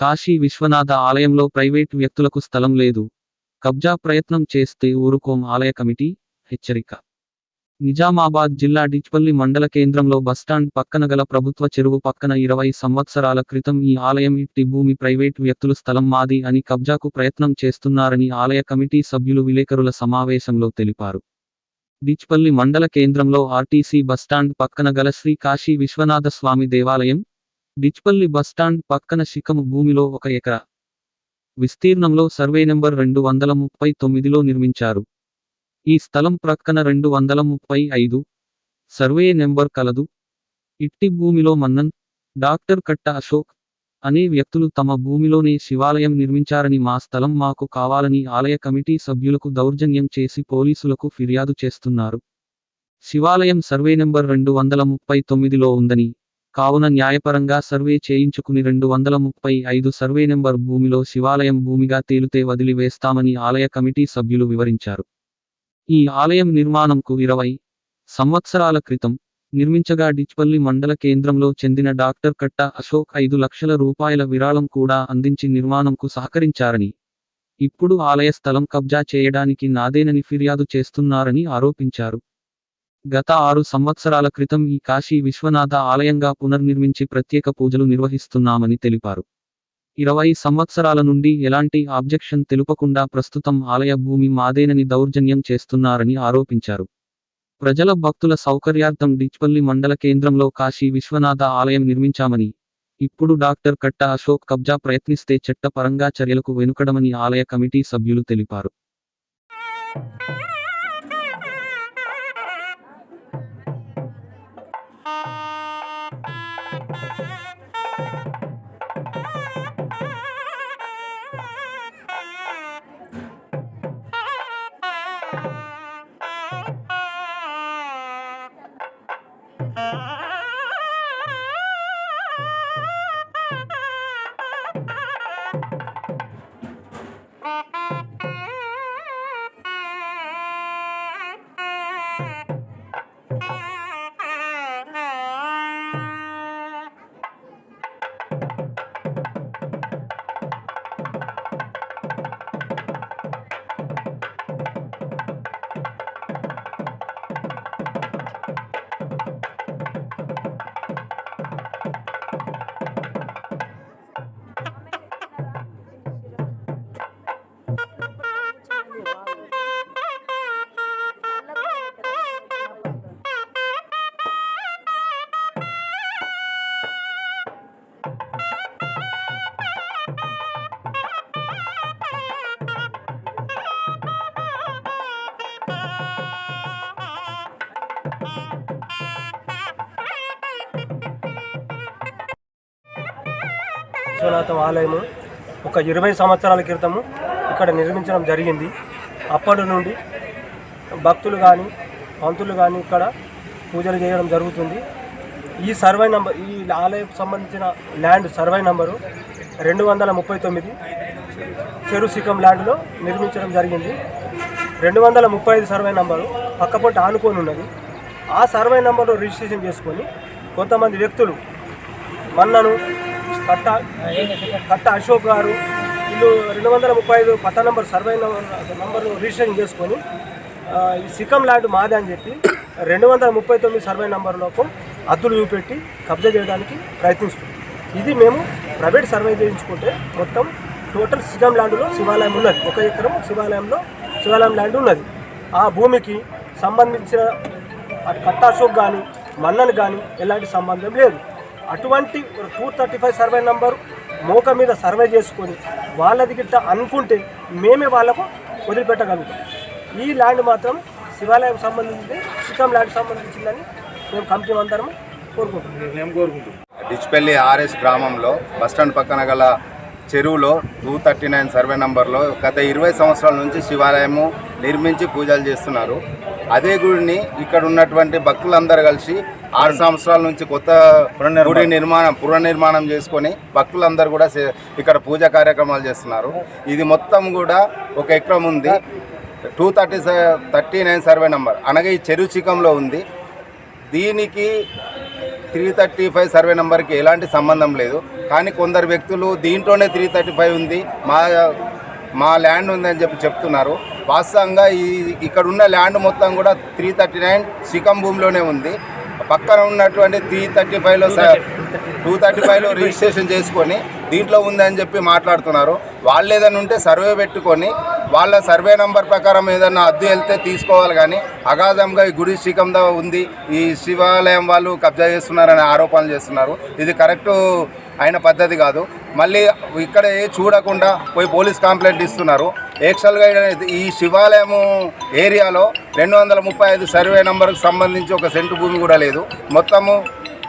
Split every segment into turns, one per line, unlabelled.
కాశీ విశ్వనాథ ఆలయంలో ప్రైవేట్ వ్యక్తులకు స్థలం లేదు. కబ్జా ప్రయత్నం చేస్తే ఊరుకోం ఆలయ కమిటీ హెచ్చరిక. నిజామాబాద్ జిల్లా డిచ్పల్లి మండల కేంద్రంలో బస్టాండ్ పక్కన గల ప్రభుత్వ చెరువు పక్కన ఇరవై సంవత్సరాల క్రితం ఈ ఆలయం ఇట్టి భూమి ప్రైవేట్ వ్యక్తులు స్థలం మాది అని కబ్జాకు ప్రయత్నం చేస్తున్నారని ఆలయ కమిటీ సభ్యులు విలేకరుల సమావేశంలో తెలిపారు. డిచ్పల్లి మండల కేంద్రంలో ఆర్టీసీ బస్టాండ్ పక్కన గల శ్రీ కాశీ విశ్వనాథ స్వామి దేవాలయం డిచ్పల్లి బస్టాండ్ పక్కన శిఖము భూమిలో ఒక ఎకరా. విస్తీర్ణంలో సర్వే నెంబర్ రెండు వందల ముప్పై తొమ్మిదిలో నిర్మించారు. ఈ స్థలం ప్రక్కన రెండు వందల ముప్పై ఐదు. సర్వే నెంబర్ కలదు. ఇట్టి భూమిలో మన్నన్ డాక్టర్ కట్ట అశోక్ అనే వ్యక్తులు తమ భూమిలోనే శివాలయం నిర్మించారని మా స్థలం మాకు కావాలని ఆలయ కమిటీ సభ్యులకు దౌర్జన్యం చేసి పోలీసులకు ఫిర్యాదు చేస్తున్నారు. శివాలయం సర్వే నెంబర్ రెండు వందల ముప్పై తొమ్మిదిలో ఉందని కావున న్యాయపరంగా సర్వే చేయించుకుని రెండు వందల ముప్పై ఐదు సర్వే నెంబర్ భూమిలో శివాలయం భూమిగా తేలితే వదిలివేస్తామని ఆలయ కమిటీ సభ్యులు వివరించారు. ఈ ఆలయం నిర్మాణంకు ఇరవై సంవత్సరాల క్రితం నిర్మించగా డిచ్పల్లి మండల కేంద్రంలో చెందిన డాక్టర్ కట్ట అశోక్ ఐదు లక్షల రూపాయల విరాళం కూడా అందించి నిర్మాణంకు సహకరించారని ఇప్పుడు ఆలయ స్థలం కబ్జా చేయడానికి నాదేనని ఫిర్యాదు చేస్తున్నారని ఆరోపించారు. గత ఆరు సంవత్సరాల క్రితం ఈ కాశీ విశ్వనాథ ఆలయంగా పునర్నిర్మించి ప్రత్యేక పూజలు నిర్వహిస్తున్నామని తెలిపారు. ఇరవై సంవత్సరాల నుండి ఎలాంటి ఆబ్జెక్షన్ తెలుపకుండా ప్రస్తుతం ఆలయ భూమి మాదేనని దౌర్జన్యం చేస్తున్నారని ఆరోపించారు. ప్రజల భక్తుల సౌకర్యార్థం డిచ్పల్లి మండల కేంద్రంలో కాశీ విశ్వనాథ ఆలయం నిర్మించామని ఇప్పుడు డాక్టర్ కట్ట అశోక్ కబ్జా ప్రయత్నిస్తే చట్టపరంగా చర్యలకు వెనుకడమని ఆలయ కమిటీ సభ్యులు తెలిపారు.
విశ్వనాథం ఆలయము ఒక ఇరవై సంవత్సరాల క్రితము ఇక్కడ నిర్మించడం జరిగింది. అప్పటి నుండి భక్తులు కానీ పంతులు కానీ ఇక్కడ పూజలు చేయడం జరుగుతుంది. ఈ సర్వే నంబర్ ఈ ఆలయకు సంబంధించిన ల్యాండ్ సర్వే నంబరు రెండు వందల ముప్పై తొమ్మిది చెరు ల్యాండ్లో నిర్మించడం జరిగింది. రెండు వందల ముప్పై ఐదు సర్వే నంబరు పక్కపొంటి ఆనుకొని ఉన్నది. ఆ సర్వే నంబర్లో రిజిస్ట్రేషన్ చేసుకొని కొంతమంది వ్యక్తులు మన్నను కట్ట కట్ట అశోక్ గారు వీళ్ళు రెండు వందల ముప్పై ఐదు పట్ట నెంబర్ సర్వే నంబర్ రిజిస్ట్రేషన్ చేసుకొని ఈ సికం ల్యాండ్ మాదే అని చెప్పి రెండు వందల ముప్పై తొమ్మిది సర్వే నంబర్లోపు అద్దులు చూపెట్టి కబ్జా చేయడానికి ప్రయత్నిస్తుంది ఇది మేము ప్రైవేట్ సర్వే చేయించుకుంటే మొత్తం టోటల్ సికం ల్యాండ్లో శివాలయం ఉన్నది. ఒక ఎకరం శివాలయంలో శివాలయం ల్యాండ్ ఉన్నది. ఆ భూమికి సంబంధించిన అటు కట్ట అశోక్ కానీ మన్నన్ కానీ ఎలాంటి సంబంధం లేదు. అటువంటి two thirty five survey number మోక మీద సర్వే చేసుకొని వాళ్ళది గిట్ట అనుకుంటే మేమే వాళ్ళకు వదిలిపెట్టగలుగుతాం. ఈ ల్యాండ్ మాత్రం శివాలయం సంబంధించింది సికం ల్యాండ్ సంబంధించిందని మేము కమిటీ అందరం కోరుకుంటున్నాం.
డిచ్పల్లి ఆర్ఎస్ గ్రామంలో బస్టాండ్ పక్కన గల చెరువులో టూ థర్టీ నైన్ సర్వే నంబర్లో గత ఇరవై సంవత్సరాల నుంచి శివాలయము నిర్మించి పూజలు చేస్తున్నారు. అదే గుడిని ఇక్కడ ఉన్నటువంటి భక్తులందరూ కలిసి ఆరు సంవత్సరాల నుంచి కొత్త గుడి నిర్మాణం పునర్నిర్మాణం చేసుకొని భక్తులందరూ కూడా ఇక్కడ పూజా కార్యక్రమాలు చేస్తున్నారు. ఇది మొత్తం కూడా ఒక ఎకరం ఉంది. Two thirty thirty nine survey number. అనగా ఈ చెరువు చికంలో ఉంది. దీనికి త్రీ థర్టీ ఫైవ్ సర్వే నెంబర్కి ఎలాంటి సంబంధం లేదు. కానీ కొందరు వ్యక్తులు దీంట్లోనే త్రీ థర్టీ ఫైవ్ ఉంది. మా మా ల్యాండ్ ఉందని చెప్పి చెప్తున్నారు. వాస్తవంగా ఈ ఇక్కడ ఉన్న ల్యాండ్ మొత్తం కూడా త్రీ థర్టీ నైన్ శిఖం భూమిలోనే ఉంది. పక్కన ఉన్నటువంటి త్రీ థర్టీ ఫైవ్లో టూ థర్టీ ఫైవ్లో రిజిస్ట్రేషన్ చేసుకొని దీంట్లో ఉందని చెప్పి మాట్లాడుతున్నారు. వాళ్ళు ఏదైనా ఉంటే సర్వే పెట్టుకొని వాళ్ళ సర్వే నంబర్ ప్రకారం ఏదైనా అద్దె వెళ్తే తీసుకోవాలి కానీ అగాధంగా ఈ గుడి శ్రీకంద ఉంది. ఈ శివాలయం వాళ్ళు కబ్జా చేస్తున్నారని ఆరోపణలు చేస్తున్నారు. ఇది కరెక్టు అయిన పద్ధతి కాదు. మళ్ళీ ఇక్కడ ఏ చూడకుండా పోయి పోలీస్ కంప్లైంట్ ఇస్తున్నారు. యాక్చువల్గా ఈ శివాలయము ఏరియాలో రెండు వందల ముప్పై ఐదు సర్వే నంబర్కు సంబంధించి ఒక సెంటు భూమి కూడా లేదు. మొత్తము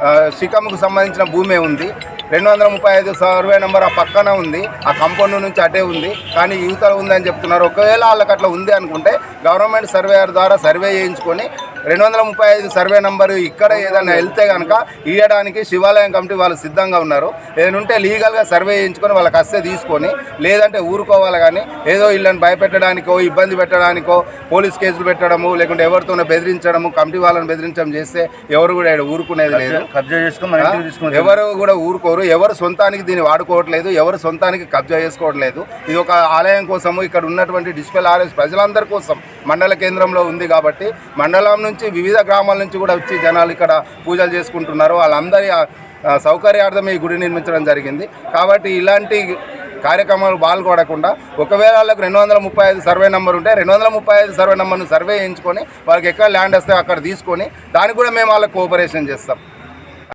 ఆ, శిఖముకు సంబంధించిన భూమే ఉంది. రెండు వందల ముప్పై ఐదు సర్వే నెంబర్ ఆ పక్కన ఉంది. ఆ కంపౌండ్ నుంచి అటే ఉంది. కానీ యువతలో ఉందని చెప్తున్నారు. ఒకవేళ వాళ్ళకి అట్లా ఉంది అనుకుంటే గవర్నమెంట్ సర్వేయర్ ద్వారా సర్వే చేయించుకొని రెండు వందల ముప్పై ఐదు సర్వే నెంబరు ఇక్కడ ఏదైనా వెళ్తే కనుక ఇవ్వడానికి శివాలయం కమిటీ వాళ్ళు సిద్ధంగా ఉన్నారు. ఏదైనా ఉంటే లీగల్గా సర్వే చేయించుకొని వాళ్ళకి వస్తే తీసుకొని లేదంటే ఊరుకోవాలి కానీ ఏదో వీళ్ళని భయపెట్టడానికో ఇబ్బంది పెట్టడానికో పోలీస్ కేసులు పెట్టడము లేకుంటే ఎవరితోనో బెదిరించడము కమిటీ వాళ్ళని బెదిరించడం చేస్తే ఎవరు కూడా ఈడ ఊరుకునేది లేదు.
కబ్జా చేసుకొని
ఎవరు కూడా ఊరుకోరు. ఎవరు సొంతానికి దీన్ని వాడుకోవట్లేదు ఎవరు సొంతానికి కబ్జా చేసుకోవట్లేదు. ఇది ఒక ఆలయం కోసము ఇక్కడ ఉన్నటువంటి డిస్పెల్ ఆలయం ప్రజలందరి కోసం మండల కేంద్రంలో ఉంది కాబట్టి మండలం నుంచి వివిధ గ్రామాల నుంచి కూడా వచ్చి జనాలు ఇక్కడ పూజలు చేసుకుంటున్నారు. వాళ్ళందరి సౌకర్యార్థం ఈ గుడి నిర్మించడం జరిగింది. కాబట్టి ఇలాంటి కార్యక్రమాలు పాల్గొనకుండా ఒకవేళ వాళ్ళకు రెండు వందల ముప్పై ఐదు సర్వే నెంబర్ ఉంటే రెండు వందల ముప్పై ఐదు సర్వే నెంబర్ను సర్వే చేయించుకొని వాళ్ళకి ఎక్కడ ల్యాండ్ వస్తే అక్కడ తీసుకొని దానికి కూడా మేము వాళ్ళకి కోఆపరేషన్ చేస్తాం.